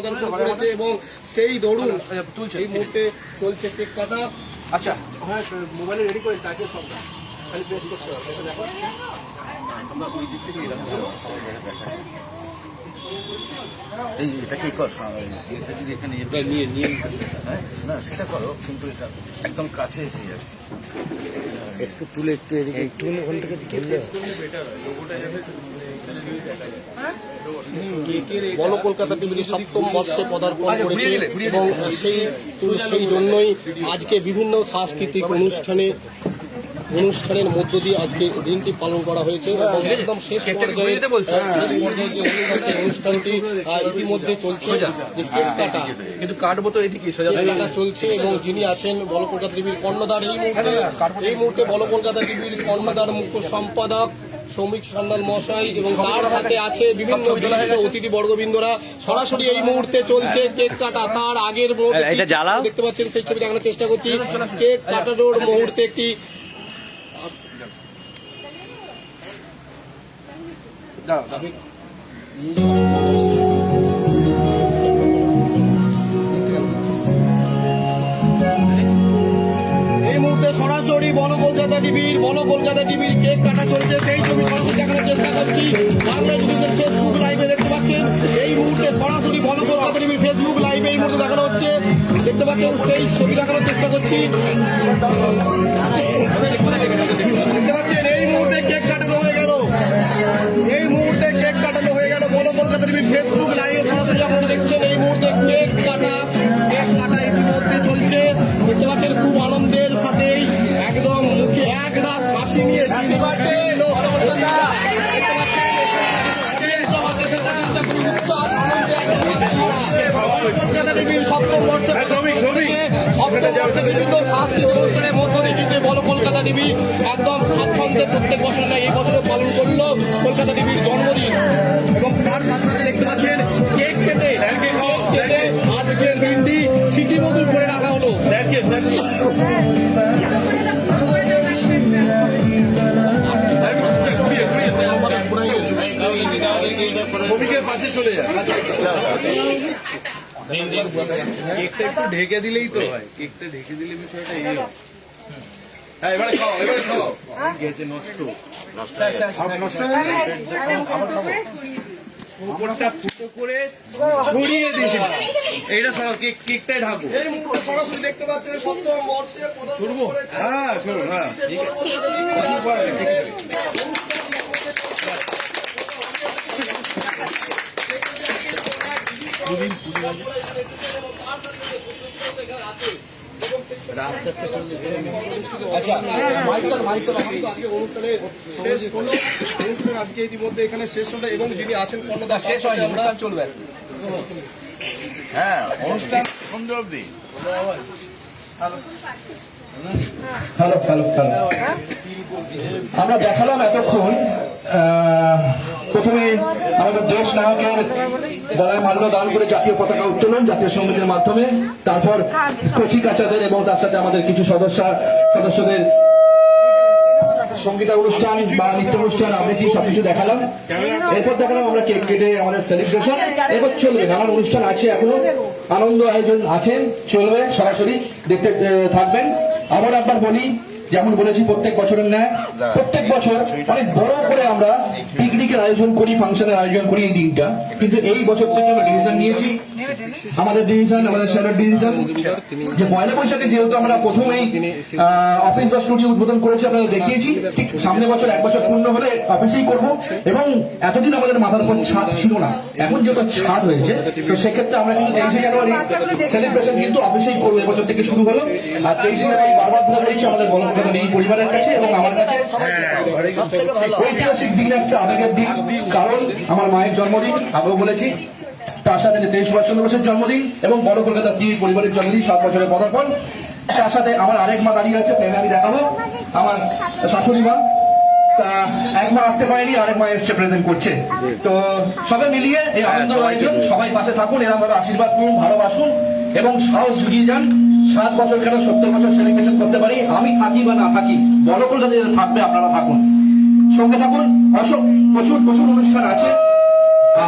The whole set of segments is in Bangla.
পদার্পণ করেছে এবং সেই দরুন তুলছে এই মুহূর্তে চলছে কেক কাটা আচ্ছা হ্যাঁ মোবাইলে রেডি করে তাকে সব খালি প্রেস করতে হবে এটা দেখো এই এটা কি এখানে এটা নিয়ে নিয়ে হ্যাঁ না সেটা করো কিন্তু এটা একদম কাছে এসে যাচ্ছে। একটু তুলে একটু এদিকে একটু ওখান থেকে তুললে বল কলকাতা টিভির সপ্তম বর্ষে পদার্পণ করেছে এবং সেই সেই জন্যই আজকে বিভিন্ন সাংস্কৃতিক অনুষ্ঠানে অনুষ্ঠানের মধ্য দিয়ে আজকে দিনটি পালন করা হয়েছে এবং একদম শেষ পর্যায়ে শেষ পর্যায়ে যে অনুষ্ঠানটি ইতিমধ্যে চলছে যে কেক কাটা। কিন্তু কাটবো তো এদিকে সোজা। চলছে এবং যিনি আছেন বল কলকাতা টিভির কর্ণধার এই মুহূর্তে এই মুহূর্তে বল কলকাতা টিভির কর্ণধার মুখ্য সম্পাদক শ্রমিক সান্যাল মশাই এবং তার সাথে আছে বিভিন্ন বিশিষ্ট অতিথি বর্গবৃন্দরা। সরাসরি এই মুহূর্তে চলছে কেক কাটা। তার আগের মুহূর্তে দেখতে পাচ্ছেন সেই ছবি দেখানোর চেষ্টা করছি। কেক কাটানোর মুহূর্তে একটি এই মুহূর্তে সরাসরি বন কলকাতা টিভির বন কলকাতা টিভির কেক কাটা চলছে। সেই ছবি সরাসরি দেখানোর চেষ্টা করছি। বাংলা টিভির ফেসবুক লাইভে দেখতে পাচ্ছেন। এই মুহূর্তে সরাসরি বন কলকাতা টিভির ফেসবুক লাইভে এই মুহূর্তে দেখানো হচ্ছে। দেখতে পাচ্ছেন, সেই ছবি দেখানোর চেষ্টা করছি। টিভি একদম স্বাচ্ছন্দ্যে প্রত্যেক বছর না এই বছরও পালন করল কলকাতা টিভির জন্মদিন। এবং তার সাথে সাথে দেখতে পাচ্ছেন কেক কেটে কেক কেটে আজকের দিনটি স্মৃতিমধুর করে রাখা হলো। শ্রমিকের পাশে চলে যায় কেকটা একটু ঢেকে দিলেই তো হয়। কেকটা ঢেকে দিলে বিষয়টা এই এবারে খাও এবারে খাও। গেছে নষ্ট উপরটা ফুটো করে ছড়িয়ে দিয়েছে। এইটা সব কেক কেকটাই ঢাকো। এই সরাসরি দেখতে পাচ্ছেন সপ্তম বর্ষে পদার্পণ করেছে হ্যাঁ শোনো হ্যাঁ। আচ্ছা। মাইকেল মাইকেল আজকে অনুষ্ঠানে শেষ হলো অনুষ্ঠান আজকে ইতিমধ্যে এখানে শেষ হলো এবং যিনি আছেন শেষ হয় আমরা চলবে। হ্যাঁ অনুষ্ঠান সন্ধ্যে অবধি। Hello hello hello. আমরা দেখালাম এতক্ষণ আহ, প্রথমে আমাদের দেশ নায়কের গলায় মাল্য দান করে জাতীয় পতাকা উত্তোলন, জাতীয় সঙ্গীতের মাধ্যমে। তারপর কচি কাচাদের এবং তার সাথে আমাদের কিছু সদস্য, সদস্যদের সঙ্গীতা অনুষ্ঠান বা নৃত্য অনুষ্ঠান আবৃত্তি সবকিছু দেখালাম? এরপর দেখালাম আমরা কেক কেটে আমাদের সেলিব্রেশন এরপর চলবে, নানান অনুষ্ঠান আছে এখনও। আনন্দ আয়োজন আছে, চলবে, সরাসরি দেখতে থাকবেন। আবার একবার বলি যেমন বলেছি প্রত্যেক বছরের ন্যায় প্রত্যেক বছর অনেক বড় করে আমরা পিকনিকের আয়োজন করি ফাংশনের আয়োজন করি এই দিনটা। কিন্তু এই বছর থেকে আমরা ডিসিশন নিয়েছি আমাদের ডিভিশন আমাদের স্যারের ডিভিশন যে পয়লা বৈশাখে যেহেতু আমরা প্রথমেই অফিস বা স্টুডিও উদ্বোধন করেছি আপনাদের দেখিয়েছি ঠিক সামনে বছর এক বছর পূর্ণ হলে অফিসেই করব। এবং এতদিন আমাদের মাথার উপর ছাদ ছিল না এখন যেহেতু ছাদ হয়েছে তো সেক্ষেত্রে আমরা কিন্তু তেইশে জানুয়ারি সেলিব্রেশন কিন্তু অফিসেই করব এবছর থেকে শুরু হলো। আর তেইশে জানুয়ারি বারবার ধরে আমাদের গণপ্রধান এই পরিবারের কাছে এবং আমার কাছে ঐতিহাসিক দিন একটা আবেগের দিন। কারণ আমার মায়ের জন্মদিন, আগেও বলেছি। তার সাথে তেইশ বছর বছর জন্মদিন এবং বড় কলকাতার টিভি পরিবারের জন্মদিন, সাত বছরের পদার্পণ। তার সাথে আমার আরেক মা দাঁড়িয়ে আছে, প্রেমে আমি দেখাবো। আমার শাশুড়ি মা। এক মা আসতে পারেনি, আরেক মা এসছে প্রেজেন্ট করছে। তো সবে মিলিয়ে এই আনন্দ আয়োজন, সবাই পাশে থাকুন এরকম ভাবে আশীর্বাদ করুন, ভালোবাসুন এবং সাহস জুগিয়ে যান। সাত বছর কেন সত্তর বছর সেলিব্রেশন করতে পারি? আমি থাকি বা না থাকি? বড় কলকাতা থাকবে, আপনারা থাকুন। সঙ্গে থাকুন, অশোক, প্রচুর প্রচুর অনুষ্ঠান আছে।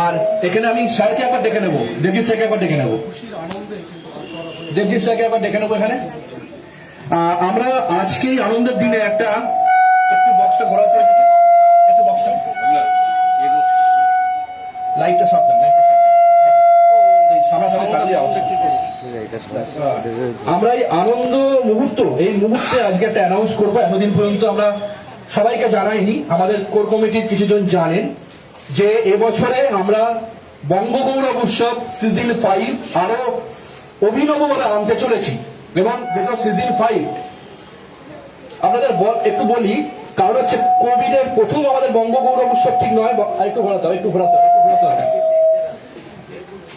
আর এখানে আমি স্যারকে একবার ডেকে নেব। দেবজিৎ স্যারকে একবার ডেকে নেব। দেবজিৎ স্যারকে একবার ডেকে নেব এখানে। আমরা আজকে আনন্দের দিনে একটা একটু বক্সটা ঘোরা করে একটু বক্সটা লাইটটা সব দেন লাইটটা। এই সামনাসামনি কাটিয়ে। আমরা এই আনন্দ মুহূর্ত, এই মুহূর্তে আজকে একটা অ্যানাউন্স করব। এতদিন পর্যন্ত আমরা সবাইকে জানাইনি, আমাদের কোর কমিটির কিছুজন জানেন যে এবছরে আমরা বঙ্গগৌরব উৎসব সিজন ফাইভ আরও অভিনবভাবে আনতে চলেছি। এবং যেটা সিজন ফাইভ আপনাদের একটু বলি, কারণ হচ্ছে কোভিড এর প্রথম আমাদের বঙ্গগৌরব উৎসব ঠিক নয় একটু ঘোরাতে হবে, একটু ঘোরাতে হবে।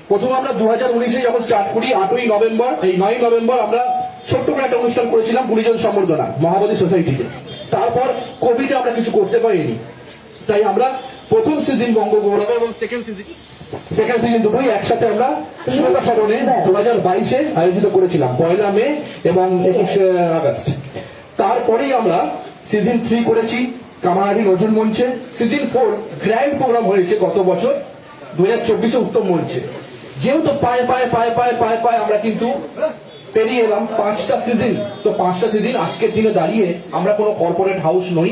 প্রথম আমরা দু হাজার উনিশে যখন স্টার্ট করি, আটই নভেম্বর, এই নয় নভেম্বর আমরা ছোট্ট করে একটা অনুষ্ঠান করেছিলাম, গুণীজন সম্বর্ধনা, মহাবলী সোসাইটিতে তারপর কোভিডে আমরা কিছু করতে পারিনি। তাই আমরা প্রথম সিজন বঙ্গগৌরব এবং সেকেন্ড সিজন সেকেন্ড সিজন দুটোই একসাথে আমরা ষোলো স্মরণে দু হাজার বাইশে আয়োজিত করেছিলাম, পয়লা মে এবং একুশে আগস্ট। তারপরেই আমরা সিজন থ্রি করেছি কামারহাটি নজরুল মঞ্চে। সিজন ফোর গ্র্যান্ড প্রোগ্রাম হয়েছে গত বছর দু হাজার চব্বিশে উত্তম মঞ্চে। যেহেতু পায়ে পায়ে পায়ে পায়ে পায়ে পায়ে আমরা কিন্তু পেরিয়ে এলাম পাঁচটা সিজন তো পাঁচটা সিজন আজকের দিনে দাঁড়িয়ে আমরা কোনো কর্পোরেট হাউস নই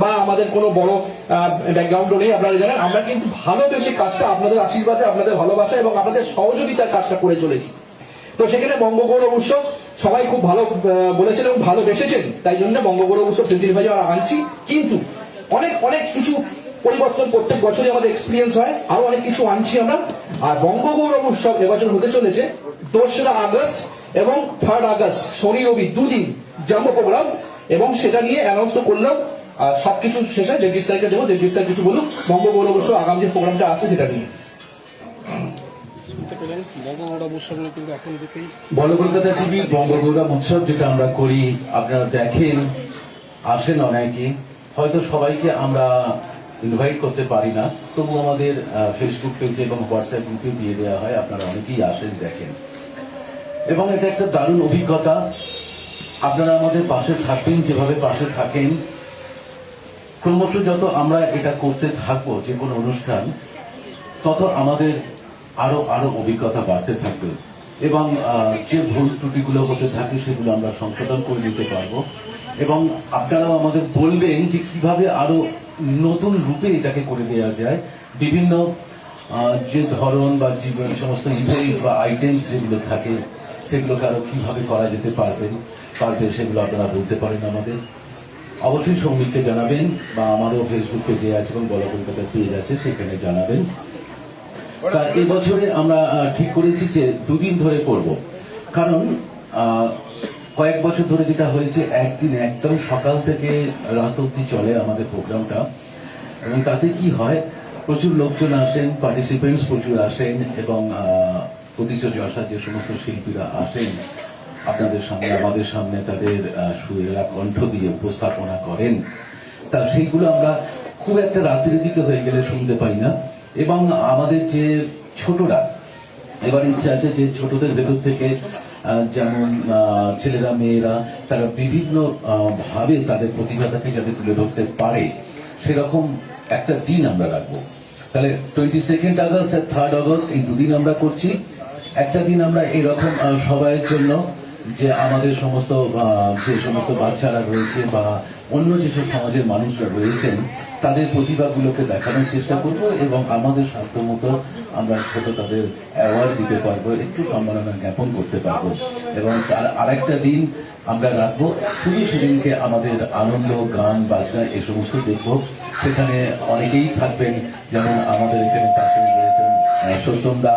বা আমাদের কোনো বড় ব্যাকগ্রাউন্ডও নেই, আপনারা জানেন। আমরা কিন্তু ভালোবেসে কাজটা আপনাদের আশীর্বাদে, আপনাদের ভালোবাসা এবং আপনাদের সহযোগিতার কাজটা করে চলেছি। তো সেখানে বঙ্গগৌরব উৎসব সবাই খুব ভালো বলেছেন এবং ভালোবেসেছেন, তাই জন্য বঙ্গগৌরব উৎসব ভাই আমরা আনছি। কিন্তু অনেক অনেক কিছু পরিবর্তন প্রত্যেক বছরই আমাদের এক্সপিরিয়েন্স হয়। আরও অনেক কিছু আনছি আমরা। আর বঙ্গগৌরব উৎসব এবছর হতে চলেছে দোসরা আগস্ট এবং থার্ড আগস্ট শনি রবি দুদিন জাম্বো প্রোগ্রাম এবং সেটা নিয়ে অ্যানাউন্স তো করলাম। আর সবকিছু শেষে জগদীশ স্যারকে দেবো। জগদীশ স্যার কিছু বলুন বঙ্গগৌরব উৎসব আগামী যে প্রোগ্রামটা আছে সেটা নিয়ে। বলো কলকাতা টিভি বঙ্গগৌরব উৎসব যেটা আমরা করি আপনারা দেখেন আসেন অনেকে। হয়তো সবাইকে আমরা ইনভাইট করতে পারি না, তবু আমাদের ফেসবুক পেজে এবং হোয়াটসঅ্যাপ গ্রুপে দিয়ে দেওয়া হয়, আপনারা অনেকেই আসেন, দেখেন। এবং এটা একটা দারুণ অভিজ্ঞতা। আপনারা আমাদের পাশে থাকবেন, যেভাবে পাশে থাকেন। ক্রমশ যত আমরা এটা করতে থাকব, যে কোনো অনুষ্ঠান, তত আমাদের আরও আরও অভিজ্ঞতা বাড়তে থাকবে। এবং যে ভুল ত্রুটিগুলো হতে থাকে, সেগুলো আমরা সংশোধন করে দিতে পারব। এবং আপনারাও আমাদের বলবেন যে কীভাবে আরও নতুন রূপে এটাকে করে দেওয়া যায়। বিভিন্ন যে ধরন বা যে সমস্ত ইভেন্টস বা আইটেমস যেগুলো থাকে, সেগুলোকে আরও কীভাবে করা যেতে পারবে পারবে সেগুলো আপনারা বলতে পারেন আমাদের। অবশ্যই সৌমিককে জানাবেন, বা আমারও ফেসবুক পেজে আছে এবং বলা কলকাতার পেজ আছে, সেখানে জানাবেন। তা এবছরে আমরা ঠিক করেছি যে দুদিন ধরে করব। কারণ কয়েক বছর ধরে যেটা হয়েছে, একদিন একদম সকাল থেকে রাত অব্দি চলে আমাদের প্রোগ্রামটা। এবং তাতে কি হয়, প্রচুর লোকজন আসেন পার্টিসিপেন্টস প্রচুর আসেন, এবং প্রতিযোগী আসার যে সমস্ত শিল্পীরা আসেন, আপনাদের সামনে, আমাদের সামনে তাদের সুরেলা কণ্ঠ দিয়ে উপস্থাপনা করেন। তা সেইগুলো আমরা খুব একটা রাত্রির দিকে হয়ে গেলে শুনতে পাই না। এবং আমাদের যে ছোটরা, এবার ইচ্ছে আছে যে ছোটদের ভেতর থেকে যেমন ছেলেরা, মেয়েরা, তারা বিভিন্ন ভাবে তাদের প্রতিভাটাকে যাতে তুলে ধরতে পারে, সেরকম একটা দিন আমরা রাখব। তাহলে টোয়েন্টি সেকেন্ড আগস্ট আর থার্ড আগস্ট এই দুদিন আমরা করছি। একটা দিন আমরা এরকম সবাইয়ের জন্য যে আমাদের সমস্ত যে সমস্ত বাচ্চারা রয়েছে বা অন্য যেসব সমাজের মানুষরা রয়েছেন তাদের প্রতিভাগুলোকে দেখানোর চেষ্টা করব এবং আমাদের সাধ্যমতো আমরা ছোট তাদের অ্যাওয়ার্ড দিতে পারব একটু সম্মাননা জ্ঞাপন করতে পারব। এবং তার আরেকটা দিন আমরা রাখব শুধু সেদিনকে আমাদের আনন্দ গান বাজনা এ সমস্ত দেখব। সেখানে অনেকেই থাকবেন যেমন আমাদের এখানে রয়েছেন আহ, সত্যম দা।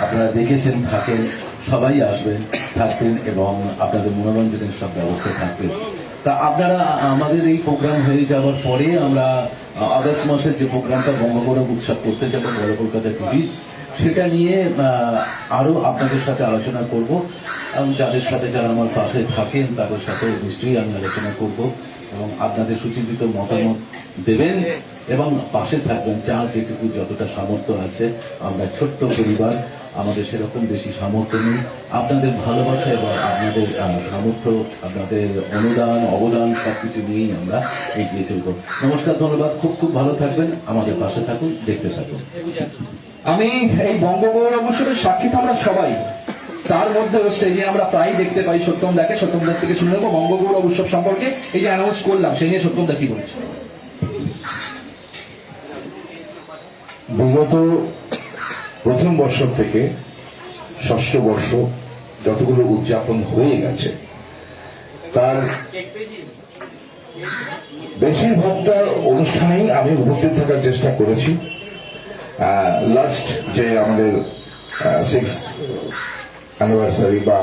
আপনারা দেখেছেন থাকেন। সবাই আসবেন থাকবেন এবং আপনাদের মনোরঞ্জনের সব ব্যবস্থা থাকবে। তা আপনারা আমাদের এই প্রোগ্রাম হয়ে যাওয়ার পরে আমরা আগস্ট মাসের যে প্রোগ্রামটা বঙ্গগৌরব উৎসব করতে যাব বড় কলকাতা টিভি সেটা নিয়ে আহ, আরও আপনাদের সাথে আলোচনা করব। এবং যাদের সাথে যারা আমার পাশে থাকেন তাদের সাথে নিশ্চয়ই আমি আলোচনা করব এবং আপনাদের সুচিন্তিত মতামত দেবেন এবং পাশে থাকবেন। যার যেটুকু যতটা সামর্থ্য আছে আমরা ছোট্ট পরিবার আমাদের সেরকম বেশি সামর্থ্য নেই। আপনাদের ভালোবাসা এবং আপনাদের সামর্থ্য আপনাদের অনুদান অবদান সবকিছু নিয়েই আমরা এগিয়ে চলবো। নমস্কার ধন্যবাদ। খুব খুব ভালো থাকবেন। আমাদের পাশে থাকুন দেখতে থাকুন। আমি এই বঙ্গগৌরব উৎসবের সাক্ষী তো আমরা সবাই। তার মধ্যে স্টেজে আমরা প্রায় দেখতে পাই সত্যম দাকে সত্যম দার থেকে শুনে নেব বঙ্গগৌরব উৎসব সম্পর্কে। এই যে অ্যানাউন্স করলাম সেই নিয়ে সত্যম দা কি বলছে? বিগত প্রথম বর্ষ থেকে ষষ্ঠ বর্ষ যতগুলো উদযাপন হয়ে গেছে, তার বেশিরভাগটা অনুষ্ঠানেই আমি উপস্থিত থাকার চেষ্টা করেছি। লাস্ট যে আমাদের সিক্স অ্যানিভার্সারি বা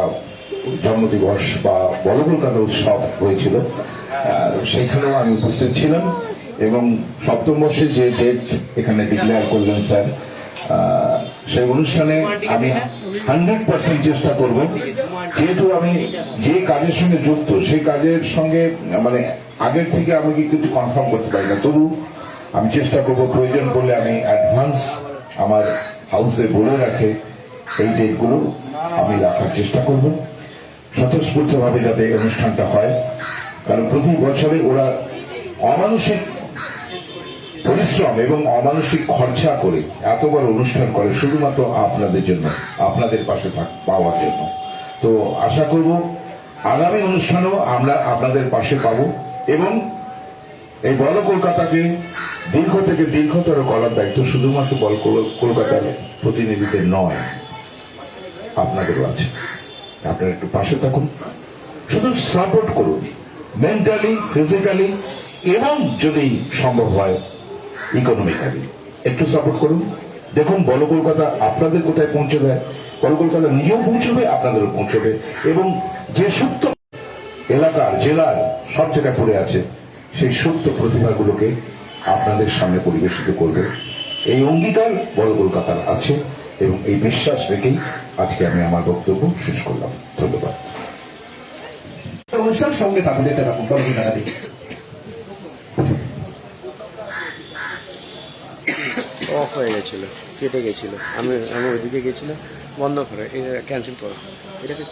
জন্মদিবস বা বড় কলকাতা উৎসব হয়েছিল সেখানেও আমি উপস্থিত ছিলাম এবং সপ্তম বর্ষে যে ডেট এখানে ডিক্লেয়ার করলেন স্যার সেই অনুষ্ঠানে আমি হান্ড্রেড পার্সেন্ট চেষ্টা করব। যেহেতু আমি যে কাজের সঙ্গে যুক্ত, সেই কাজের সঙ্গে মানে আগের থেকে আমি কি কিছু কনফার্ম করতে পারি না। তবু আমি চেষ্টা করব, প্রয়োজন পড়লে আমি অ্যাডভান্স আমার হাউসে বলে রাখে এই ডেটগুলো আমি রাখার চেষ্টা করব। স্বতঃস্ফূর্তভাবে যাতে অনুষ্ঠানটা হয়। কারণ প্রতি বছরে ওরা অমানসিক পরিশ্রম এবং অমানসিক খরচা করে এত বড় অনুষ্ঠান করে শুধুমাত্র আপনাদের জন্য, আপনাদের পাশে পাওয়ার জন্য। তো আশা করব আগামী অনুষ্ঠানেও আমরা আপনাদের পাশে পাবো এবং এই বড় কলকাতাকে দীর্ঘ থেকে দীর্ঘতর করার দায়িত্ব শুধুমাত্র বল কল- কলকাতার প্রতিনিধিদের নয়, আপনাদেরও আছে। আপনারা একটু পাশে থাকুন। শুধু সাপোর্ট করুন মেন্টালি ফিজিক্যালি এবং যদি সম্ভব হয় ইকোনমিক্যালি একটু সাপোর্ট করুন। দেখুন বড় কলকাতা আপনাদের কোথায় পৌঁছে দেয় বড় কলকাতা নিজেও পৌঁছবে, আপনাদেরও পৌঁছবে। এবং যে সুপ্ত এলাকার, জেলার সব জায়গায় পড়ে আছে, সেই সুপ্ত প্রতিভাগুলোকে আপনাদের সামনে পরিবেশিত করবে। এই অঙ্গীকার বড় কলকাতার আছে এবং এই বিশ্বাস রেখেই আজকে আমি আমার বক্তব্য শেষ করলাম। ধন্যবাদ। অনুষ্ঠান সঙ্গে থাকুন, দেখতে থাকুন কলকাতা থেকে। অফ হয়ে গেছিল কেটে গেছিল। আমি আমি ওইদিকে গেছিলাম বন্ধ করে ক্যান্সেল করো। এটাকে